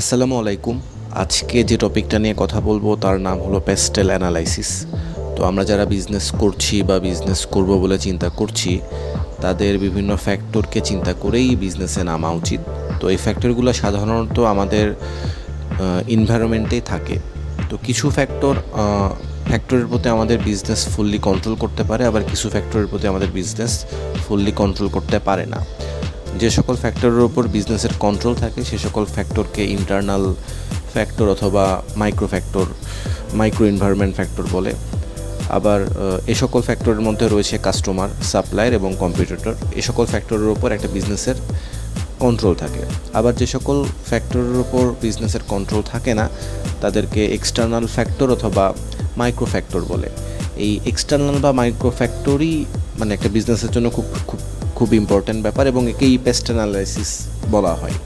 আসসালামু আলাইকুম। আজকে যে টপিকটা নিয়ে কথা বলব, তার নাম হলো পেস্টেল অ্যানালাইসিস। তো আমরা যারা বিজনেস করছি বা বিজনেস করব বলে চিন্তা করছি, তাদের বিভিন্ন ফ্যাক্টরকে চিন্তা করেই বিজনেসে নামা উচিত। তো এই ফ্যাক্টরগুলো সাধারণত আমাদের ইনভায়রনমেন্টেই থাকে। তো কিছু ফ্যাক্টর ফ্যাক্টরের প্রতি আমাদের বিজনেস ফুললি কন্ট্রোল করতে পারে, আবার কিছু ফ্যাক্টরের প্রতি আমাদের বিজনেস ফুললি কন্ট্রোল করতে পারে না। যে সকল ফ্যাক্টরের উপর বিজনেসের কন্ট্রোল থাকে, সে সকল ফ্যাক্টরকে ইন্টারনাল ফ্যাক্টর অথবা micro factor micro environment factor বলে। আবার এ সকল ফ্যাক্টরের মধ্যে রয়েছে কাস্টমার সাপ্লায়ার এবং কম্পিটিটর এ সকল ফ্যাক্টরের উপর একটা বিজনেসের কন্ট্রোল থাকে। আবার যে সকল ফ্যাক্টরের উপর বিজনেসের কন্ট্রোল থাকে না, তাদেরকে এক্সটার্নাল ফ্যাক্টর অথবা মাইক্রো ফ্যাক্টর বলে। এই এক্সটার্নাল বা মাইক্রো ফ্যাক্টরই মানে একটা বিজনেসের জন্য খুব খুব খুব ইম্পর্ট্যান্ট ব্যাপার এবং একেই পেস্ট অ্যানালাইসিস বলা হয়।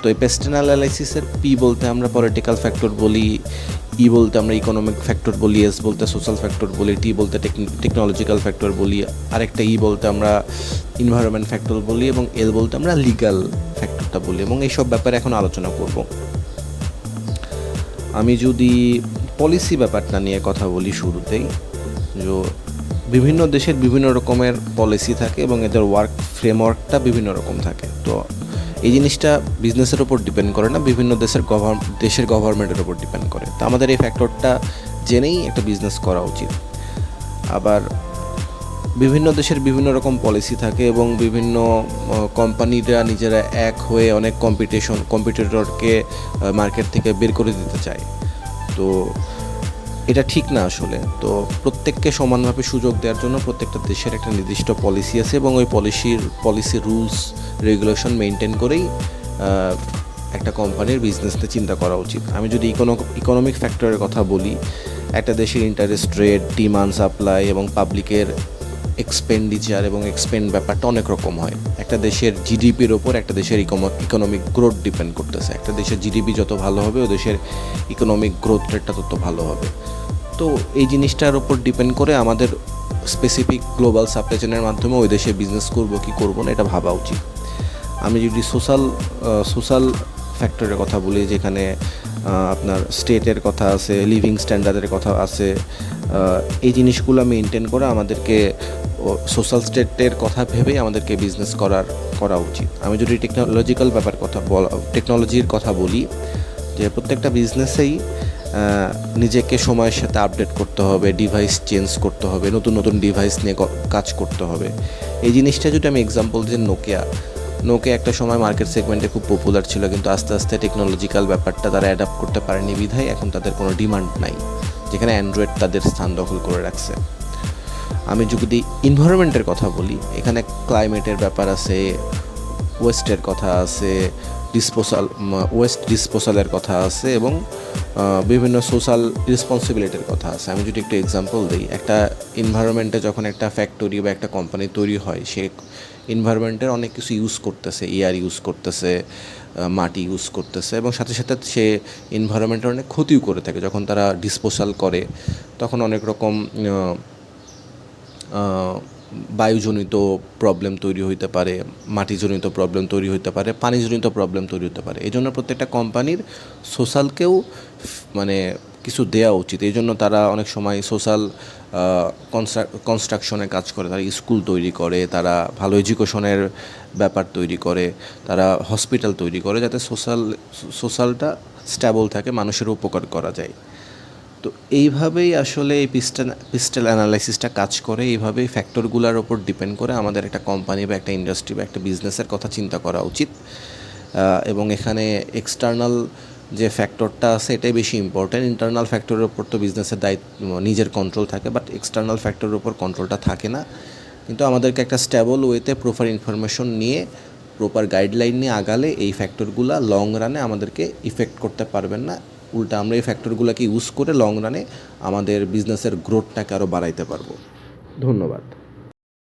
তো এই পেস্ট অ্যানালাইসিসের পি বলতে আমরা পলিটিক্যাল ফ্যাক্টর বলি ই বলতে আমরা ইকোনমিক ফ্যাক্টর বলি এস বলতে সোশ্যাল ফ্যাক্টর বলি টি বলতে টেকনোলজিক্যাল ফ্যাক্টর বলি, আরেকটা ই বলতে আমরা ইনভায়রনমেন্ট ফ্যাক্টর বলি এবং এল বলতে আমরা লিগ্যাল ফ্যাক্টরটা বলি এবং এইসব ব্যাপারে এখন আলোচনা করব। আমি যদি পলিসি ব্যাপারটা নিয়ে কথা বলি শুরুতেই বিভিন্ন দেশের বিভিন্ন রকমের পলিসি থাকে এবং এদের ওয়ার্ক ফ্রেমওয়ার্কটা বিভিন্ন রকম থাকে। তো এই জিনিসটা বিজনেসের উপর ডিপেন্ড করে না, বিভিন্ন দেশের গভর্ন দেশের গভর্নমেন্টের উপর ডিপেন্ড করে। তো আমাদের এই ফ্যাক্টরটা জেনেই একটা বিজনেস করা উচিত। আবার বিভিন্ন দেশের বিভিন্ন রকম পলিসি থাকে এবং বিভিন্ন কোম্পানিরা নিজেরা এক হয়ে অনেক কম্পিটিশন কম্পিটিটরকে মার্কেট থেকে বের করে দিতে চায়। তো এটা ঠিক না আসলে। তো প্রত্যেককে সমানভাবে সুযোগ দেওয়ার জন্য প্রত্যেকটা দেশের একটা নির্দিষ্ট পলিসি আছে এবং ওই পলিসির পলিসি রুলস রেগুলেশন মেনটেন করেই একটা কোম্পানির বিজনেসটা চিন্তা করা উচিত। আমি যদি ইকোনো ইকোনমিক ফ্যাক্টরের কথা বলি, একটা দেশের ইন্টারেস্ট রেট ডিমান্ড সাপ্লাই এবং পাবলিকের এক্সপেন্ডিচার এবং এক্সপেন্ড ব্যাপারটা অনেক রকম হয়। একটা দেশের জিডিপির ওপর একটা দেশের ইকোনমিক গ্রোথ ডিপেন্ড করতেছে। একটা দেশের জিডিপি যত ভালো হবে, ও দেশের ইকোনমিক গ্রোথ রেটটা তত ভালো হবে। তো এই জিনিসটার ওপর ডিপেন্ড করে আমাদের স্পেসিফিক গ্লোবাল সাপ্লাই চেনের মাধ্যমে ওই দেশে বিজনেস করব, কি করব না, এটা ভাবা উচিত। আমি যদি সোশ্যাল সোশ্যাল ফ্যাক্টরের কথা বলি, যেখানে আপনার স্টেটের কথা আছে লিভিং স্ট্যান্ডার্ডের কথা আছে এই জিনিসগুলো মেনটেন করে আমাদেরকে সোশ্যাল স্টেটের কথা ভেবেই আমাদেরকে বিজনেস করার, করা উচিত। আমি যদি টেকনোলজিক্যাল ব্যাপার কথা বল টেকনোলজির কথা বলি, যে প্রত্যেকটা বিজনেসেই নিজেকে সময়ের সাথে আপডেট করতে হবে ডিভাইস চেঞ্জ করতে হবে, নতুন নতুন ডিভাইস নিয়ে কাজ করতে হবে। এই জিনিসটা যদি আমি এক্সাম্পল দিই নোকিয়া নোকিয়া একটা সময় মার্কেট সেগমেন্টে খুব পপুলার ছিল, কিন্তু আস্তে আস্তে টেকনোলজিক্যাল ব্যাপারটা তারা অ্যাডাপ্ট করতে পারেনি বিধায় এখন তাদের কোনো ডিমান্ড নাই, যেখানে অ্যান্ড্রয়েড তাদের স্থান দখল করে রাখছে। আমি যদি ইনভায়রনমেন্টের কথা বলি, এখানে ক্লাইমেটের ব্যাপার আছে ওয়েস্টের কথা আছে ডিসপোসাল ওয়েস্ট ডিসপোসালের কথা আছে এবং বিভিন্ন সোশ্যাল রেসপন্সিবিলিটির কথা আছে। আমি যদি একটু এক্সাম্পল দিই, একটা এনভায়রনমেন্টে যখন একটা ফ্যাক্টরি বা একটা কোম্পানি তৈরি হয়, সে এনভায়রনমেন্টের অনেক কিছু ইউজ করতেছে এয়ার ইউজ করতেছে মাটি ইউজ করতেছে এবং সাথে সাথে সে এনভায়রনমেন্টের অনেক ক্ষতিও করে থাকে। যখন তারা ডিসপোজাল করে, তখন অনেক রকম বায়ুজনিত প্রবলেম তৈরি হইতে পারে, মাটিজনিত প্রবলেম তৈরি হইতে পারে, পানিজনিত প্রবলেম তৈরি হতে পারে। এই জন্য প্রত্যেকটা কোম্পানির সোশ্যালকেও মানে কিছু দেওয়া উচিত। এই জন্য তারা অনেক সময় সোশ্যাল কনস্ট্রাকশনে কাজ করে। তারা স্কুল তৈরি করে, তারা ভালো এডুকেশনের ব্যাপার তৈরি করে, তারা হসপিটাল তৈরি করে, যাতে সোশ্যাল সোশ্যালটা স্ট্যাবল থাকে মানুষের উপকার করা যায়। তো এইভাবেই আসলে এই পিস্টেল পিস্টেল অ্যানালাইসিসটা কাজ করে। এইভাবেই ফ্যাক্টরগুলোর ওপর ডিপেন্ড করে আমাদের একটা কোম্পানি বা একটা ইন্ডাস্ট্রি বা একটা বিজনেসের কথা চিন্তা করা উচিত। এবং এখানে এক্সটার্নাল যে ফ্যাক্টরটা আছে, এটাই বেশি ইম্পর্ট্যান্ট ইন্টারনাল ফ্যাক্টরের ওপর তো বিজনেসের দায়িত্ব, নিজের কন্ট্রোল থাকে বাট এক্সটার্নাল ফ্যাক্টরের ওপর কন্ট্রোলটা থাকে না। কিন্তু আমাদেরকে একটা স্ট্যাবল ওয়েতে প্রপার ইনফরমেশন নিয়ে প্রপার গাইডলাইন নিয়ে আগালে এই ফ্যাক্টরগুলো লং রানে আমাদেরকে ইফেক্ট করতে পারবেন না। উল্টা আমরা এই ফ্যাক্টরগুলোকে ইউজ করে লং রানে আমাদের বিজনেসের গ্রোথটাকে আরও বাড়াইতে পারব। ধন্যবাদ।